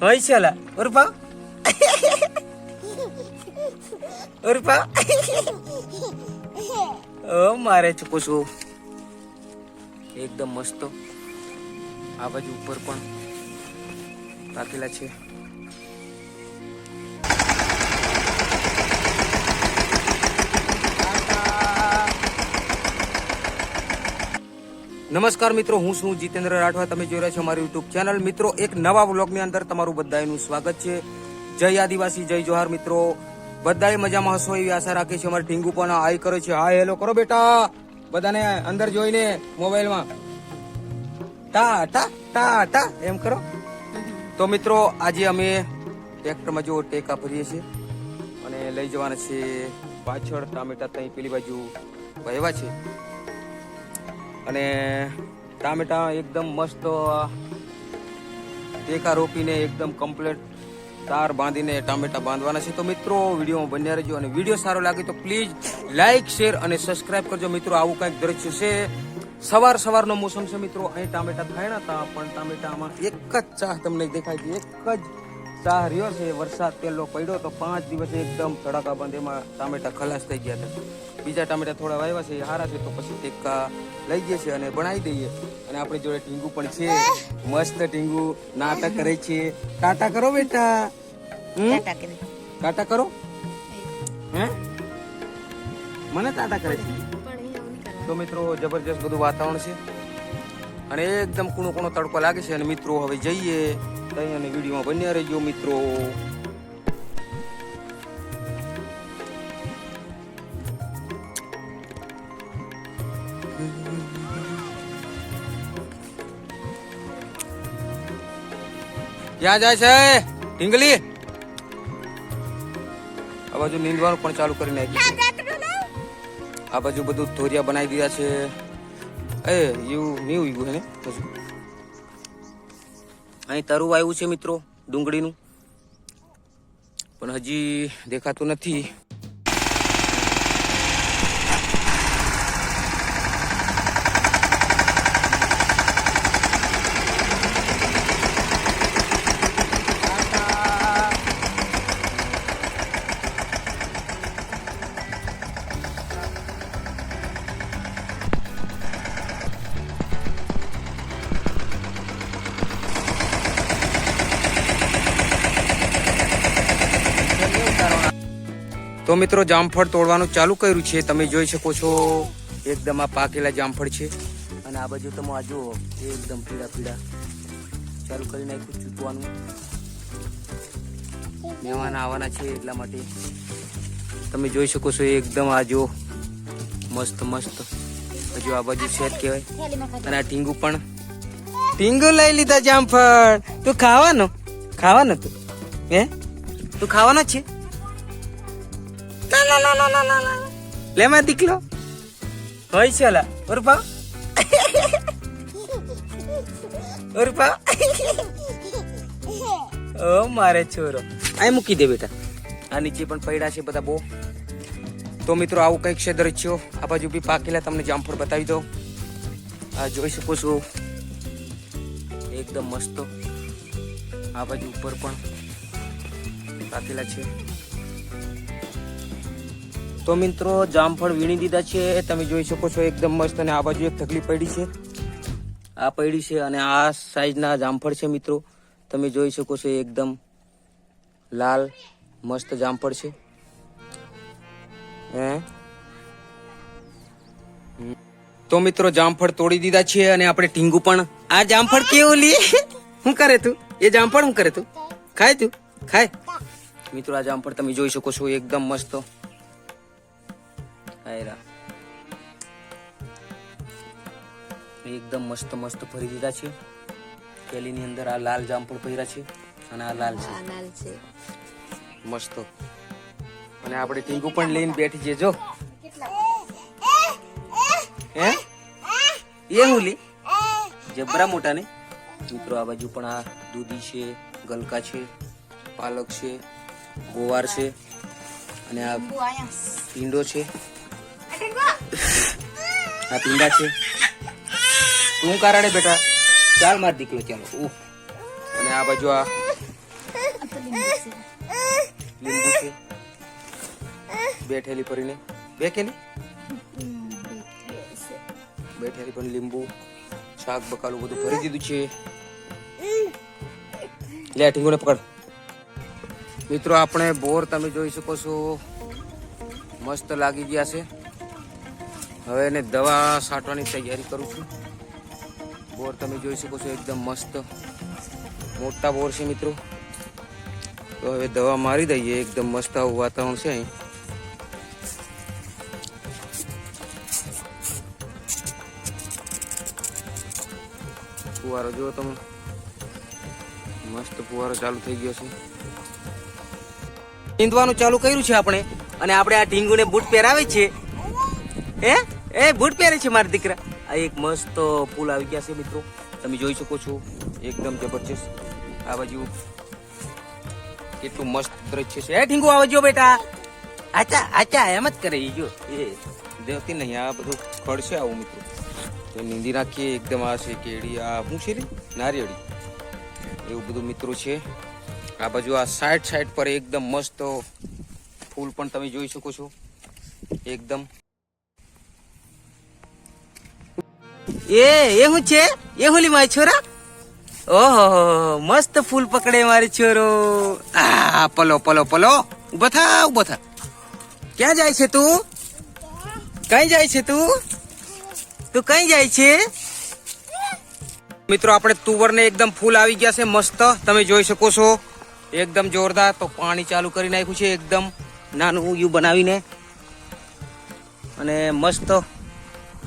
હોય છે ઓલા ઉર્ફા? ઉર્ફા? ઓ, મારે ચૂકું છું એકદમ મસ્ત. આ બાજુ ઉપર પણ રાખેલા છે. નમસ્કાર મિત્રો, હું છું જીતેન્દ્ર રાઠવા. તમે જોઈ રહ્યા છો મારી યુટ્યુબ ચેનલ મિત્રો, એક નવા વ્લોગની અંદર તમારું બધાનું સ્વાગત છે. જય આદિવાસી, જય જોહાર મિત્રો. બધાએ મજામાં હશો એવી આશા રાખી છે અમારે ઢીંગુ પણ હાય કરે છે. હા હેલો કરો બેટા. બધાને અંદર જોઈને મોબાઈલમાં. ટા ટા ટા ટા, એમ કરો. તો મિત્રો, આજે અમે ટ્રેક્ટરમાં જો ટેકા ભરીએ છીએ અને લઈ જવાના છે પાછળ ટામેટા ત્યાં પેલી બાજુ વહેવા છે. અને ટામેટા એકદમ મસ્ત ટેકા રોપીને એકદમ કમ્પ્લેટ તાર બાંધીને ટામેટા બાંધવાના છે. તો મિત્રો, વિડીયોમાં બન્યા રહેજો અને વીડિયો સારો લાગે તો પ્લીઝ લાઈક શેર અને સબસ્ક્રાઇબ કરજો. મિત્રો, આવું કંઈક દ્રશ્ય છે. સવાર સવારનો મોસમ છે મિત્રો. અહીં ટામેટા થાય હતા, પણ ટામેટામાં એક જ ચાહ તમને દેખાય છે. એક જ ચાહ રહ્યો છે વરસાદ પહેલો પડ્યો તો પાંચ દિવસ એકદમ તડાકા બંધ એમાં ટામેટા ખલાસ થઈ ગયા હતા. બીજા ટામેટા થોડા વાવ્યા છે એ સારા છે તો પછી ટેકા લઈ જઈએ છે અને બનાવી દઈએ. અને આપણી જોડે ટીંગુ પણ છે. મસ્ત ટીંગુ. નાટક કરે છે. ટાટા કરો બેટા. ટાટા કરો. હે? મને ટાટા કરે છે. તો મિત્રો જબરજસ્ત બધું વાતાવરણ છે. અને એકદમ કૂણો કૂણો તડકો લાગે છે અને મિત્રો હવે જઈએ. ત્યાં અને વિડીયોમાં બન્યા રહેજો મિત્રો. ક્યાં જાય છે? ઢીંગલી? આ બાજુ નીંદવાનું પણ ચાલુ કરી નાખ્યું આ બાજુ બધું ધોરિયા બનાવી દીધા છે. એ એવું નહીં ઉગ્યું હે ને? હજુ અહીં તરુ આવ્યું છે મિત્રો ડુંગળીનું. પણ હજી દેખાતું નથી. તો મિત્રો, જામફળ તોડવાનું ચાલુ કર્યું છે. તમે જોઈ શકો છો, એકદમ આ પાકેલા જામફળ છે. અને આ બાજુ તમે આ જુઓ એકદમ પીળા પીળા ચાલુ કરી નાખ્યું, ચૂંટવાનું. મહેમાન આવવાના છે એટલા માટે. તમે જોઈ શકો છો, એકદમ આ જો મસ્ત મસ્ત. હજુ આ બાજુ શેત કહેવાય. અને આ ટીંગુ પણ. ટીંગુ લઈ લીધા જામફળ. તું ખાવાનો? ખાવાનો તું? હે? તું ખાવાનો જ ના લેમાં દીકલો? હોય છે ઓલા ઉર્ફા? ઉર્ફા? ઓ, મારે છોરો. આ મૂકી દે બેટા. આ નીચે પણ પડ્યા છે બધા બહુ. તો મિત્રો, આવું કંઈક છે દ્રશ્યો. આ બાજુ બી પાકેલા, તમને જામફળ બતાવી દઉં. આ જોઈ શકો છો. એકદમ મસ્ત. આ બાજુ ઉપર પણ પાકેલા છે. તો મિત્રો, જામફળ વીણી દીધા છે. તમે જોઈ શકો છો, એકદમ મસ્ત અને આ બાજુ એક થકલી પડી છે. આ પડી છે અને આ સાઈઝના જામફળ છે મિત્રો. તમે જોઈ શકો છો, એકદમ લાલ, મસ્ત જામફળ છે. હે. તો મિત્રો, જામફળ તોડી દીધા છે અને આપણે ટીંગુ પણ આ જામફળ કેવું લી? શું કરે તું? એ જામફળ શું કરે તું? ખાય તું? ખાય. મિત્રો, આ જામફળ તમે જોઈ શકો છો, એકદમ મસ્ત. આયરા. એકદમ મસ્ત મસ્ત ભરી દીધા છે. કેલીની અંદર આ લાલ જામફળ ભર્યા છે અને આ લાલ છે. મસ્ત. અને આપણે ટીંગુ પણ લઈને બેઠી છે જો. હે? એ હું લી જબરા મોટા ને મિત્રો આ બાજુ પણ આ દૂધી છે ગલકા છે પાલક છે ગોવાર છે અને આ પીંડો છે. આ પીંડા છે. તું કારણે બેટા ચાલ માર દીકલો ચાલો ઉહ. અને આ બાજુ આ લીંબુ છે. બેઠેલી ભરીને બે કેલી બેઠેલી પણ લીંબુ, શાક, બકાલું બધું ભરી દીધું છે. લે, ઢીંગુને પકડ. મિત્રો, આપણે બોર તમે જોઈ શકો છો. મસ્ત લાગી ગયા છે. હવે એને દવા છાંટવાની તૈયારી કરું છું. બોર તમે જોઈ શકો છો એકદમ મસ્ત, મોટા બોર છે મિત્રો. તો હવે દવા મારી દઈએ, એકદમ મસ્ત આવું વાતાવરણ છે અહીં. ફુવારો જુઓ તમે. મસ્ત ફુવારો ચાલુ થઈ ગયો છે. નીંદવાનું ચાલુ કર્યું છે આપણે, અને આપણે આ ઢીંગુને બૂટ પહેરાવે છે. હે? એ બૂટ પહેરે છે મારા દીકરા. આ એક મસ્ત પુલ આવી ગયા છે મિત્રો. તમે જોઈ શકો છો, એકદમ જબરજસ્ત. આ બાજુ કેટલું મસ્ત દ્રશ્ય છે. એ ઢીંગુ આવજો બેટા. આચા આચા, એમ જ કરે જો. એ, દેવતી નહીં, આ બધું ખડ છે આવું મિત્રો. તો નીંદી નાખીએ એકદમ આ છે કેળી આ શું છે ને નારિયેળી. એવું બધું મિત્રો છે. આ બાજુ આ સાઈડ સાઈડ પર એકદમ મસ્ત ફૂલ પણ તમે જોઈ શકો છો. એકદમ એ એ હું છે? એ હોલી મારી છોરા? ઓહો મસ્ત ફૂલ પકડે મારી છોરો. આ, પલો પલો પલો. ઊભો થા ઊભો થા. ક્યાં જાય છે તું? કઈ જાય છે તું? તું કઈ જાય છે? મિત્રો, આપણે તુવરને એકદમ ફૂલ આવી ગયા છે, મસ્ત. તમે જોઈ શકો છો. એકદમ જોરદાર. તો પાણી ચાલુ કરી નાખ્યું છે, એકદમ. નાનું યુ બનાવીને. અને મસ્ત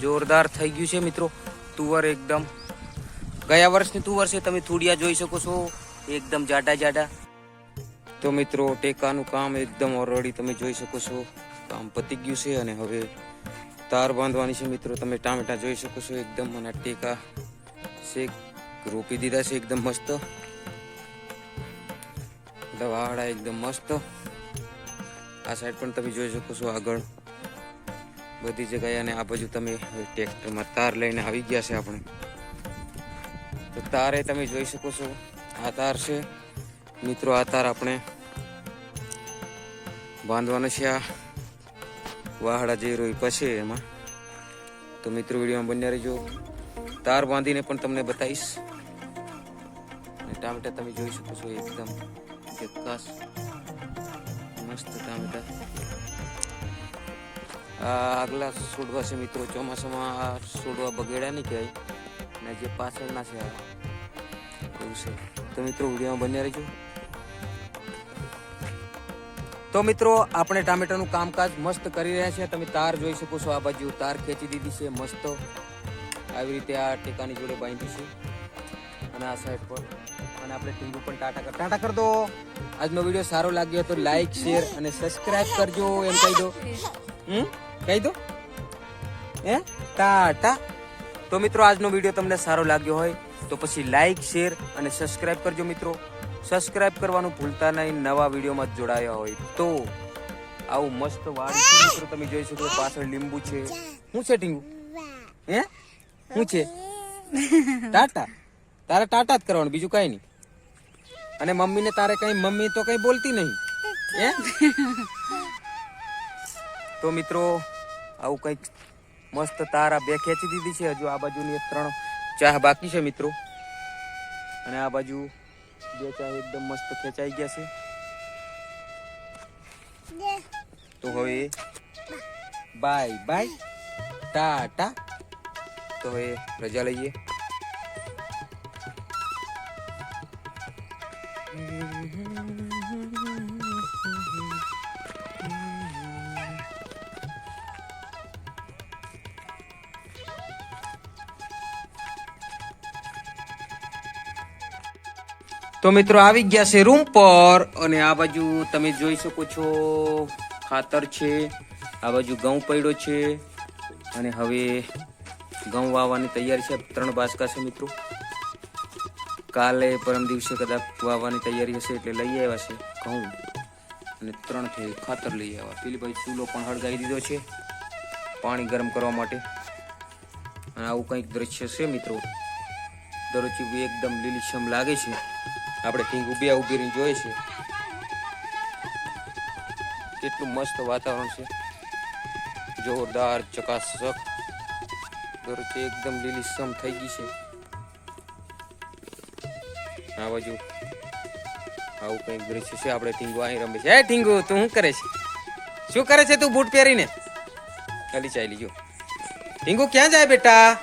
જોરદાર થઈ ગયું છે મિત્રો. તુવર એકદમ. ગયા વર્ષની તુવર છે, તમે થોડિયા જોઈ શકો છો. એકદમ જાડા જાડા. તો મિત્રો, ટેકાનું કામ એકદમ ઓલરેડી તમે જોઈ શકો છો. કામ પતી ગયું છે અને હવે તાર બાંધવાની છે મિત્રો. તમે ટામેટા જોઈ શકો છો, એકદમ અને ટેકા શેક રોપી દીધા છે, એકદમ મસ્ત. દવાડા એકદમ મસ્ત. આ સાઈડ પણ તમે જોઈ શકો છો આગળ. બધી જગ્યાએ અને આ બાજુ તમે ટ્રેક્ટરમાં તાર લઈને આવી ગયા છે આપણે. તો તારે તમે જોઈ શકો છો, આ તાર છે. મિત્રો, આ તાર આપણે બાંધવાનો છે આ વાહડા જે રોઈ પછી એમાં. તો મિત્રો, વિડીયોમાં બન્યા રહેજો. તાર બાંધીને પણ તમને બતાવીશ. અને ટામેટા તમે જોઈ શકો છો, એકદમ મસ્ત ટામેટા. આગલા છોડવા છે મિત્રો, ચોમાસામાં છોડવા બગેડા નહીં કહેવાય. અને જે પાછળના છે એવું છે. તો મિત્રો, વિડીયોમાં બન્યા રહેજો. તો મિત્રો, આપણે ટામેટાનું કામકાજ મસ્ત કરી રહ્યા છે તમે તાર જોઈ શકો છો આ બાજુ. તાર ખેંચી દીધી છે મસ્ત. આવી રીતે આ ટેકાની જોડે બાંધી છે. અને આ સાઈડ પર. અને આપણે ટીંગુ પણ ટાટા કર ટાટા કર દો. આજનો વીડિયો સારો લાગ્યો તો લાઈક શેર અને સબસ્ક્રાઇબ કરજો, એમ કહી દો. હમ? કહી દો હે? ટાટા. તો મિત્રો, આજનો વીડિયો તમને સારો લાગ્યો હોય, તો પછી લાઈક શેર અને સબસ્ક્રાઇબ કરજો મિત્રો. સબસ્ક્રાઇબ કરવાનું ભૂલતા નહીં, નવા વિડીયોમાં જોડાયા હોય તો આવું મસ્ત વાડી છે. મિત્રો, તમે જોઈ શકો પાછળ લીંબુ છે. શું છે, ટીંગુ? હે? શું છે? ટાટા? તારે ટાટા જ કરવાનું, બીજું કઈ નહીં. અને મમ્મીને તારે કઈ, મમ્મી તો કઈ બોલતી નહીં. હે? તો મિત્રો, આવું કંઈક મસ્ત તારા બે ખેંચી દીધી છે. હજુ આ બાજુની એક ત્રણ ચાહ બાકી છે મિત્રો. અને આ બાજુ બે ચાહ એકદમ મસ્ત ખેંચાઈ ગયા છે. તો હવે બાય બાય, ટાટા. તો હવે રજા લઈએ. તો મિત્રો આવી ગયા છે રૂમ પર અને આ બાજુ તમે જોઈ શકો છો ખાતર છે, આ બાજુ ઘઉં પડ્યો છે અને હવે ઘઉં વાવવાની તૈયારી છે. ત્રણ બાસકા છે મિત્રો. કાલે પરમ દિવસે કદાચ વાવવાની તૈયારી હશે એટલે લઈ આવ્યા છે ઘઉં. અને ત્રણ થેલી ખાતર લઈ આવ્યા. પીલીભાઈ ચૂલો પણ હળગાવી દીધો છે પાણી ગરમ કરવા માટે. અને આવું કંઈક દ્રશ્ય છે મિત્રો. દરરોજ એકદમ લીલીછમ લાગે છે. આપણે ટીંગ ઊભી ઊભી રહીને જોઈએ છે કેટલું મસ્ત વાતાવરણ છે. જોરદાર ચકાસક. દરરોજ એકદમ લીલીસમ થઈ ગઈ છે. આ બાજુ આવું કંઈક દ્રશ્ય છે. આપણે ટીંગુ અહીં રમે છે. એ ટીંગુ, તું શું કરે છે? શું કરે છે તું બૂટ પહેરીને? ચાલી ચાલી, જો. ટીંગુ ક્યાં જાય બેટા?